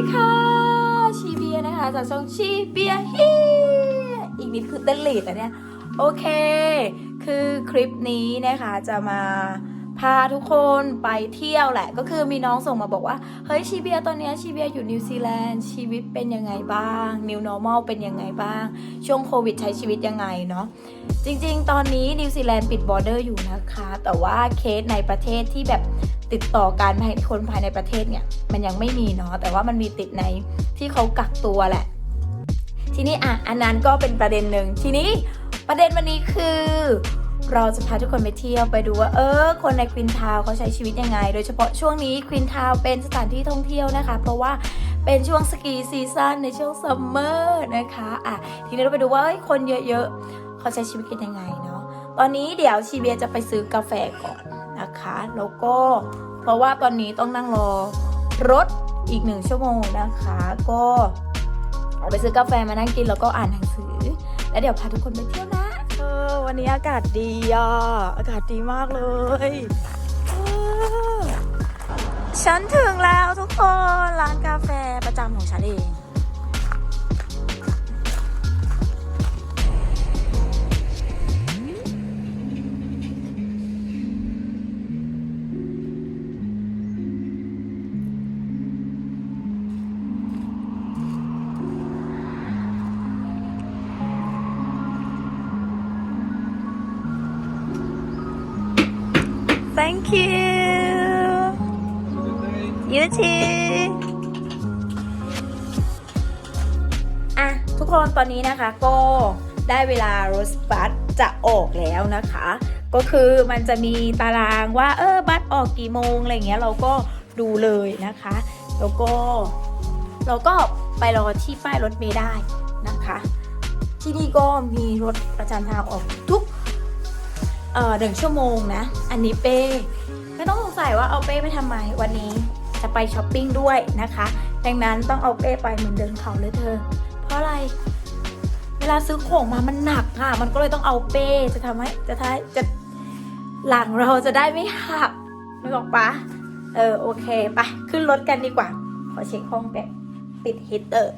ีค่ะ ชีเบียนะคะจากช่องชีเบียฮีอีกนิดคือเต้นลีดอะเนี่ย โอเค คือคลิปนี้นะคะจะมา พาทุกคนไปเที่ยวแหละ ก็คือมีน้องส่งมาบอกว่า เฮ้ยชีเบียตอนนี้ชีเบียอยู่นิวซีแลนด์ชีวิตเป็นยังไงบ้าง New Normal เป็นยังไงบ้าง ช่วงโควิดใช้ชีวิตยังไงเนาะจริงๆ ตอนนี้นิวซีแลนด์ปิดบอร์เดอร์อยู่นะคะ แต่ว่าเคสในประเทศที่แบบติดต่อการภายคนภายในประเทศเนี่ย มันยังไม่มีเนาะแต่ว่ามันมีติดในที่เขากักตัวแหละ ทีนี้อะอันนั้นก็เป็นประเด็นหนึ่งทีนี้ประเด็นวันนี้คือ เราจะพาทุกคนไปเที่ยวไปดูว่าเออ คนในควินทาวเขาใช้ชีวิตยังไง โดยเฉพาะช่วงนี้ควินทาวเป็นสถานที่ท่องเที่ยวนะคะ เพราะว่าเป็นช่วงสกีซีซั่นในช่วงซัมเมอร์นะคะอะทีนี้เราไปดูว่าเอ้ยคนเยอะๆเขาใช้ชีวิตกันยังไงเนาะตอนนี้เดี๋ยวชีเบียจะไปซื้อกาแฟก่อนนะคะแล้วก็เพราะว่าตอนนี้ต้องนั่งรอรถอีกหนึ่งชั่วโมงนะคะ ก็ไปซื้อกาแฟมานั่งกินแล้วก็อ่านหนังสือ แล้วเดี๋ยวพาทุกคนไปเที่ยวนะ วันนี้อากาศดีอะ อากาศดีมากเลยฉันถึงแล้วทุกคน ร้านกาแฟประจำของฉันเอง Thank you you too อะ ทุกคนตอนนี้นะคะก็ได้เวลารถบัสจะออกแล้วนะคะ ก็คือมันจะมีตารางว่า เออ บัสออกกี่โมง อะไรเงี้ยเราก็ดูเลยนะคะ แล้วก็ เราก็ไปรอที่ป้ายรถเมล์ได้นะคะ ที่นี่ก็มีรถประจำทางออกทุก เอ่อหนึ่งชั่วโมงนะ อันนี้เป้ไม่ต้องสงสัยว่าเอาเป้ไปทำไมวันนี้จะไปช้อปปิ้งด้วยนะคะ ดังนั้นต้องเอาเป้ไปเหมือนเดินเขาเลยเธอ เพราะอะไร เวลาซื้อของมามันหนักค่ะ มันก็เลยต้องเอาเป้จะทำให้จะท้ายจะหลังเราจะได้ไม่หักนึกออกปะเออโอเคไปขึ้นรถกันดีกว่า ขอเช็คห้องแบบปิดฮีเตอร์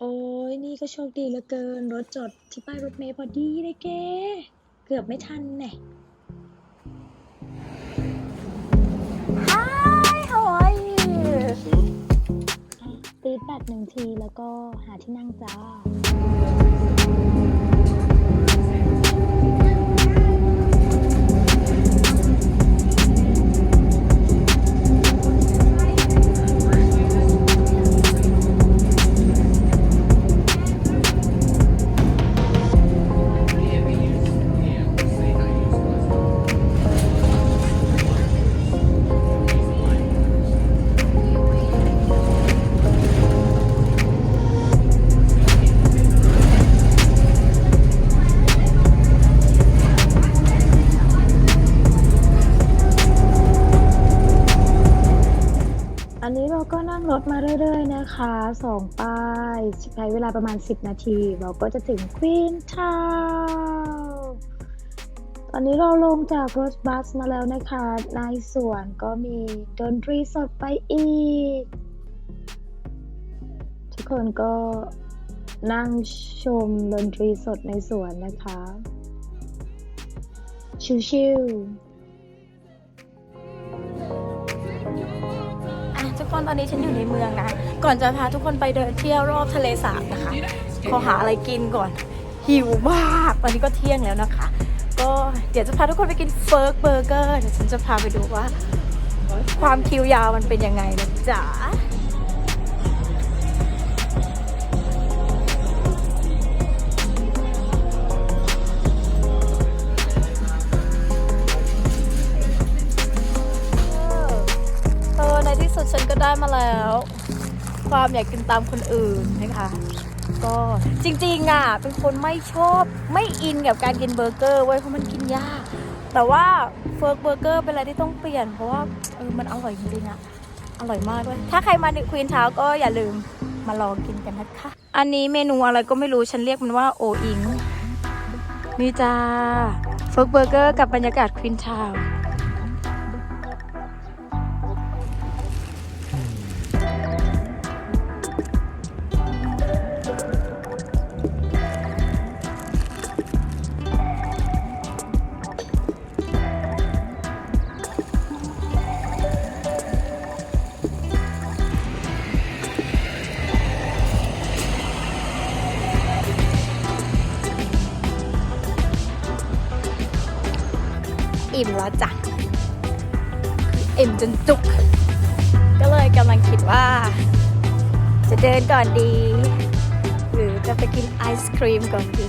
โอ้ยนี่ก็โชคดีเหลือเกิน รถจอดที่ป้ายรถเมล์พอดีเลยแก เกือบไม่ทันแน่ Hi how are you ตีดแบตหนึ่งทีแล้วก็หาที่นั่งจ้า นะคะสองป้ายใช้เวลาประมาณ 10 นาที เราก็จะถึงควีนทาวตอนนี้เราลงจากรถบัสมาแล้วนะคะ ในสวนก็มีดนตรีสดไปอีก ทุกคนก็นั่งชมดนตรีสดในสวนนะคะ ชิวๆ กคนตอนนี้ฉันอยู่ในเมืองนะ ก่อนจะพาทุกคนไปเดินเที่ยวรอบทะเลสาบนะคะ ขอหาอะไรกินก่อน หิวมากตอนนี้ก็เที่ยงแล้วนะคะ ก็เดี๋ยวจะพาทุกคนไปกินเฟิร์กเบอร์เกอร์เดี๋ยวฉันจะพาไปดูว่า ความคิวยาวมันเป็นยังไงนะจ๊ะ ได้มาแล้ว ความอยากกินตามคนอื่นนะคะก็จริงๆอะเป็นคนไม่ชอบไม่อินกับการกินเบอร์เกอร์เว้เพราะมันกินยาก แต่ว่าเฟิร์กเบอร์เกอร์เป็นอะไรที่ต้องเปลี่ยน เพราะว่าเออมันอร่อยจริงๆอะอร่อยมากด้วย ถ้าใครมาในควีนทาวก็อย่าลืมมาลองกินกันนะคะ อันนี้เมนูอะไรก็ไม่รู้ฉันเรียกมันว่าโออิงนี่จ้าเฟิร์กเบอร์เกอร์กับบรรยากาศควีนทา อิ่มแล้วจ้ะอิ่มจนจุก ก็เลยกำลังคิดว่า จะเดินก่อนดี หรือจะไปกินไอศครีมก่อนดี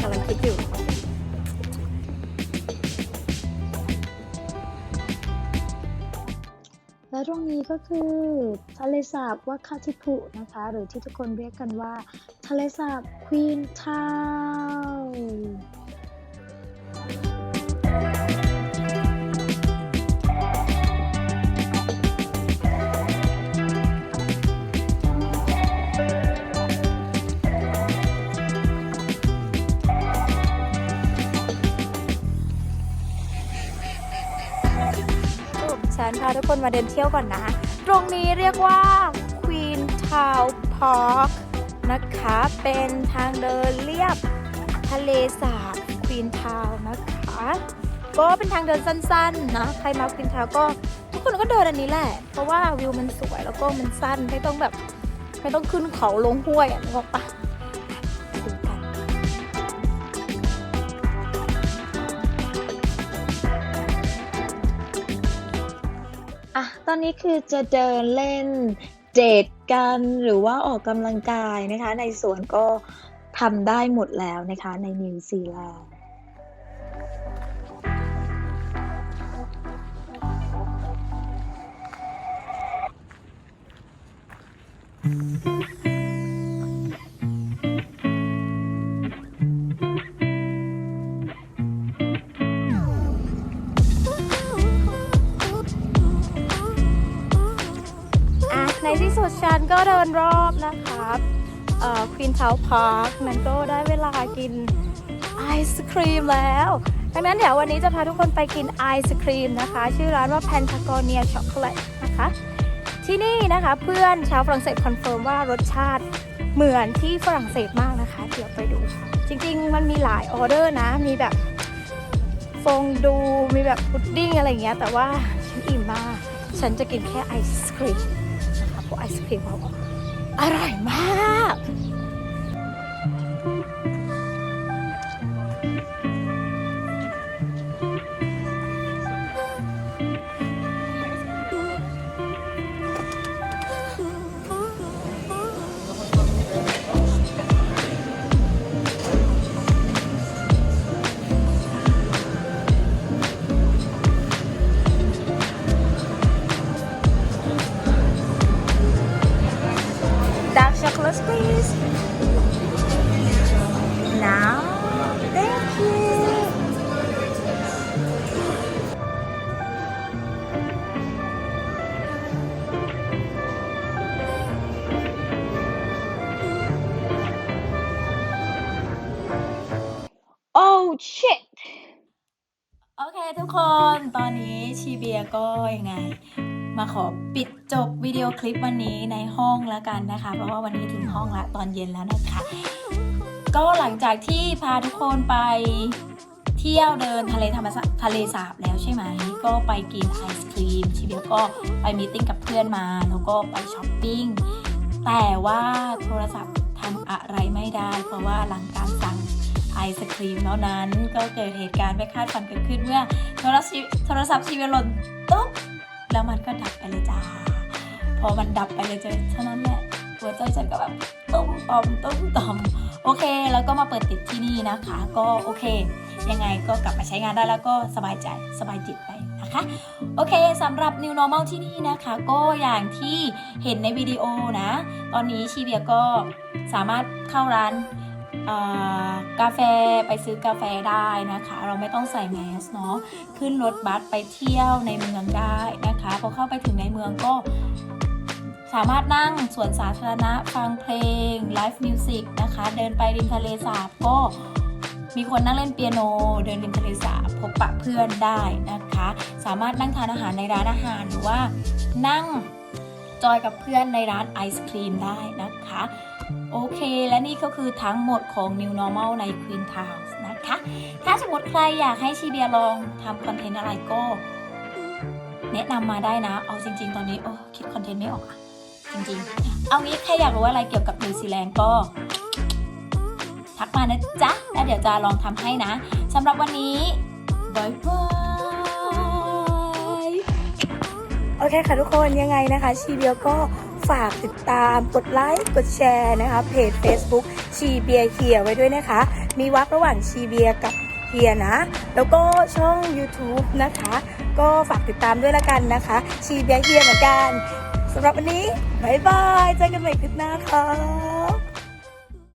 กำลังคิดอยู่และตรงนี้ก็คือทะเลสาบวาคาทิพุนะคะ หรือที่ทุกคนเรียกกันว่า ทะเลสาบควีนทาว รุปฉันพาทุกคนมาเดินเที่ยวก่อนนะ ตรงนี้เรียกว่า Queen Town Park นะคะ เป็นทางเดินเรียบทะเลสาบ Queen Town นะคะ ก็เป็นทางเดินสั้นๆนะ ใครมา Queen Town ก็ทุกคนก็เดินอันนี้แหละ เพราะว่าวิวมันสวยแล้วก็มันสั้นไม่ต้องแบบ ไม่ต้องขึ้นเขาลงห้วยอะนึกออกปะ ตอนนี้คือจะเดินเล่นเดทกันหรือว่าออกกำลังกายนะคะ ในสวนก็ทำได้หมดแล้วนะคะในนิวซีแลนด์อะ นก็เดินรอบนะครับเอ่อควีนทาวพาร์คนั้นก็ได้เวลากินไอศครีมแล้วดังนั้นเดี๋ยววันนี้จะพาทุกคนไปกินไอศครีมนะคะ ชื่อร้านว่า Pentagonia Chocolate นะคะ ที่นี่นะคะเพื่อนชาวฝรั่งเศสคอนเฟิร์มว่ารสชาติเหมือนที่ฝรั่งเศสมากนะคะ เดี๋ยวไปดูจริงๆ มันมีหลายออเดอร์นะ มีแบบฟองดูมีแบบพุดดิ้งอะไรอย่างเงี้ย แต่ว่าฉันอิ่มมาก ฉันจะกินแค่ไอศครีม ไอศครีมเขาอร่อยมาก นี้ชีเบียก็ยังไง มาขอปิดจบวิดีโอคลิปวันนี้ในห้องแล้วกันนะคะ เพราะว่าวันนี้ถึงห้องละตอนเย็นแล้วนะคะ ก็หลังจากที่พาทุกคนไปเที่ยวเดินทะเลธรรมทะเลสาบแล้วใช่ไหม ก็ไปกินไอศครีมชีเบียก็ไปมีตติ้งกับเพื่อนมา แล้วก็ไปช้อปปิ้ง แต่ว่าโทรศัพท์ทำอะไรไม่ได้ เพราะว่าหลังการสั่ง ไอศครีมแล้วนั้น ก็เกิดเหตุการณ์ไม่คาดฝันเกิดขึ้นเมื่อโทรศัพท์โทรศัพท์ชีเบีหล่นตุ๊บแล้วมันก็ดับไปเลยจ้าพอมันดับไปเลยเจอเท่านั้นแหละหัวใจฉันก็แบบตุ้มต่อมตุ้มต่อมโอเค แล้วก็มาเปิดติดที่นี่นะคะ ก็โอเค ยังไงก็กลับมาใช้งานได้แล้วก็สบายใจสบายจิตไปนะคะโอเคสำหรับ New Normal ที่นี่นะคะ ก็อย่างที่เห็นในวิดีโอนะ ตอนนี้ชีเบียก็สามารถเข้าร้าน กาแฟไปซื้อกาแฟได้นะคะ เราไม่ต้องใส่แมสเนาะขึ้นรถบัสไปเที่ยวในเมืองได้นะคะพอเข้าไปถึงในเมืองก็สามารถนั่งสวนสาธารณะฟังเพลงไลฟ์มิวสิกนะคะ เดินไปริมทะเลสาบก็มีคนนั่งเล่นเปียโน เดินริมทะเลสาบพบปะเพื่อนได้นะคะ สามารถนั่งทานอาหารในร้านอาหารหรือว่านั่งจอยกับเพื่อนในร้านไอศครีมได้นะคะ โอเค และนี่ก็คือทั้งหมดของ New Normal ใน Queen Town นะคะ ถ้าสมมติใครอยากให้ชีเบียลองทำคอนเทนต์อะไรก็ แนะนำมาได้นะ เอาจริง ๆ ตอนนี้โอ้คิดคอนเทนต์ไม่ออกอะจริง ๆ เอางี้ใครอยากรู้อะไรเกี่ยวกับนิวซีแลนด์ก็ ทักมานะจ๊ะ แล้วเดี๋ยวจะลองทำให้นะสำหรับวันนี้บายบาย โอเคค่ะทุกคนยังไงนะคะชีเบียก็ฝากติดตามกดไลค์กดแชร์นะคะเพจ Facebook ชีเบียเฮียไว้ด้วยนะคะ มีวักระหว่างชีเบียกับเฮียนะ แล้วก็ช่อง YouTube นะคะ ก็ฝากติดตามด้วยละกันนะคะ ชีเบียเฮียเหมือนกันสำหรับวันนี้บายบายเจอกันใหม่คลิปหน้าค่ะ